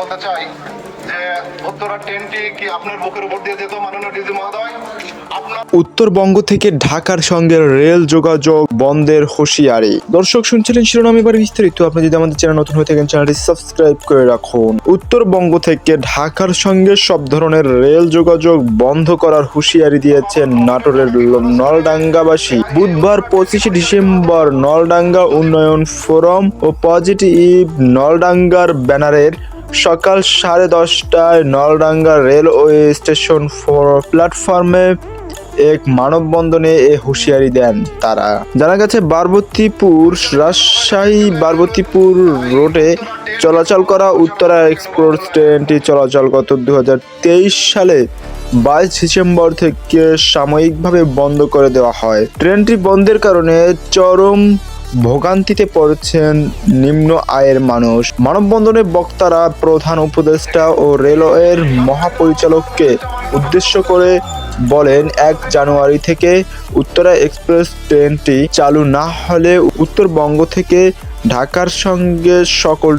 বলতে চাই উত্তরবঙ্গ থেকে ঢাকার সঙ্গে রেল যোগাযোগ বন্ধের হুঁশিয়ারি। দর্শক, শুনছিলেন শিরোনাম, এবার বিস্তারিত। আপনি যদি আমাদের চ্যানেল নতুন হয়ে থাকেন, চ্যানেলটি সাবস্ক্রাইব করে রাখুন। উত্তরবঙ্গ থেকে ঢাকার সঙ্গে সব ধরনের রেল যোগাযোগ বন্ধ করার হুঁশিয়ারি দিয়েছেন নাটোরের নলডাঙ্গাবাসী। বুধবার পঁচিশে ডিসেম্বর নলডাঙ্গা উন্নয়ন ফোরাম ও পজিটিভ নলডাঙ্গার ব্যানারের সকাল সাড়ে দশটায় নলডাঙ্গা রেলওয়ে স্টেশন ফোর প্ল্যাটফর্মে এক মানববন্ধনে এ হুঁশিয়ারি দেন তারা। জানা গেছে, পার্বতীপুর রাজশাহী পার্বতীপুর রোডে চলাচল করা উত্তরা এক্সপ্রেস ট্রেনটি চলাচল গত দু হাজার তেইশ সালে বাইশ ডিসেম্বর থেকে সাময়িকভাবে বন্ধ করে দেওয়া হয়। ট্রেনটি বন্ধের কারণে চরম ভোগান্তিতে পড়েছেন নিম্ন আয়ের মানুষ। মানববন্ধনে বক্তারা প্রধান উপদেষ্টা ও রেলওয়ের মহাপরিচালককে উদ্দেশ্য করে বলেন, এক জানুয়ারি থেকে উত্তরা এক্সপ্রেস ট্রেনটি চালু না হলে উত্তরবঙ্গ থেকে ঢাকার সঙ্গে সকল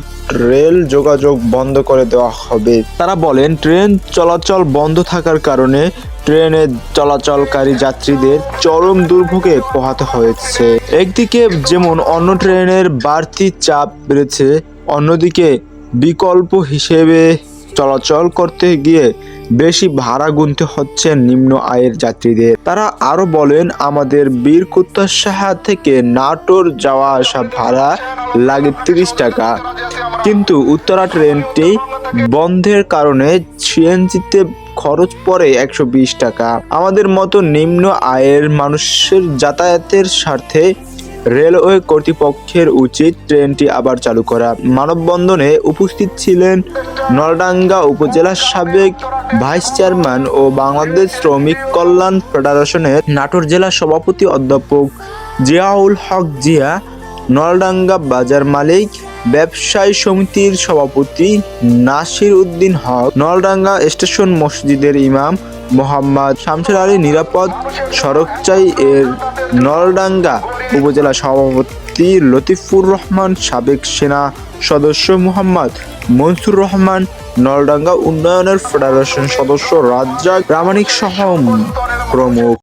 রেল যোগাযোগ বন্ধ করে দেওয়া হবে। তারা বলেন, ট্রেন চলাচল বন্ধ থাকার কারণে ট্রেনে চলাচলকারী যাত্রীদের চরম দুর্ভোগে পোহাতে হয়েছে। একদিকে যেমন অন্য ট্রেনের বাড়তি চাপ বেড়েছে, অন্যদিকে বিকল্প হিসেবে চলাচল করতে গিয়ে বেশি ভাড়া গুনতে হচ্ছে নিম্ন আয়ের যাত্রীদের। তারা আরও বলেন, আমাদের বীরকুত্তা সাহা থেকে নাটোর যাওয়া আসা ভাড়া লাগে তিরিশ টাকা। কিন্তু উত্তরা ট্রেনটি বন্ধের কারণে সিএনজিতে খরচ পড়ে একশো বিশ টাকা। আমাদের মতো নিম্ন আয়ের মানুষের যাতায়াতের স্বার্থে রেলওয়ে কর্তৃপক্ষের উচিত ট্রেনটি আবার চালু করা। মানববন্ধনে উপস্থিত ছিলেন নলডাঙ্গা উপজেলার সাবেক ভাইস চেয়ারম্যান ও বাংলাদেশ শ্রমিক কল্যাণ ফেডারেশনের নাটোর জেলা সভাপতি অধ্যাপক জিয়াউল হক জিয়া, নলডাঙ্গা বাজার মালিক ব্যবসায়ী সমিতির সভাপতি নাসির উদ্দিন হক, নলডাঙ্গা স্টেশন মসজিদের ইমাম মোহাম্মদ শামসুর আলী নিরাপদ সড়কচাই এর নলডাঙ্গা উপজেলা সভাপতি লতিফুর রহমান, সাবেক সেনা সদস্য মোহাম্মদ মনসুর রহমান, নলডাঙ্গা উন্নয়নের ফেডারেশন সদস্য রাজ্জাক প্রামাণিক সহ প্রমুখ।